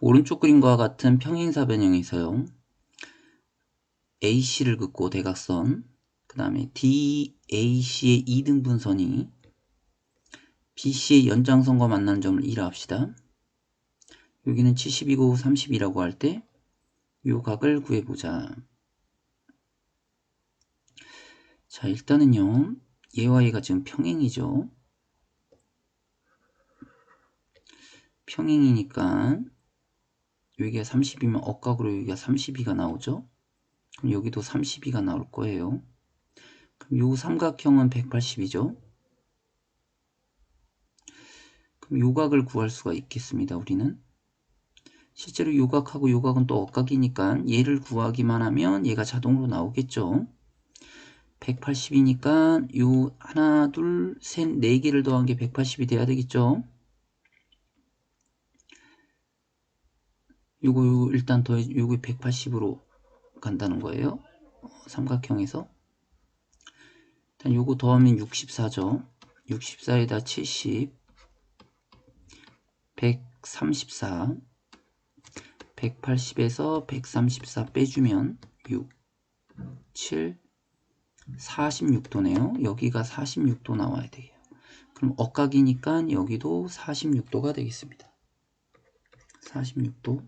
오른쪽 그림과 같은 평행사 변형에서요. AC를 긋고 대각선, 그 다음에 DAC의 2등분선이 BC의 연장선과 만나는 점을 1라 합시다. 여기는 70이고 30이라고 할때요 각을 구해보자. 자, 일단은요. 얘와 얘가 지금 평행이죠. 평행이니까 여기가 30이면 억각으로 여기가 32가 나오죠. 그럼 여기도 32가 나올 거예요. 그럼 요 삼각형은 180이죠. 그럼 요각을 구할 수가 있겠습니다. 우리는 실제로 요각하고 요각은 또 억각이니까 얘를 구하기만 하면 얘가 자동으로 나오겠죠. 180이니까 요 하나 둘 셋 네 개를 더한 게 180이 돼야 되겠죠. 요거, 요거 일단 더해 요거 180으로 간다는 거예요. 삼각형에서 일단 요거 더하면 64죠. 64에다 70 134 180에서 134 빼주면 6 7 46도네요. 여기가 46도 나와야 돼요. 그럼 억각이니까 여기도 46도가 되겠습니다. 46도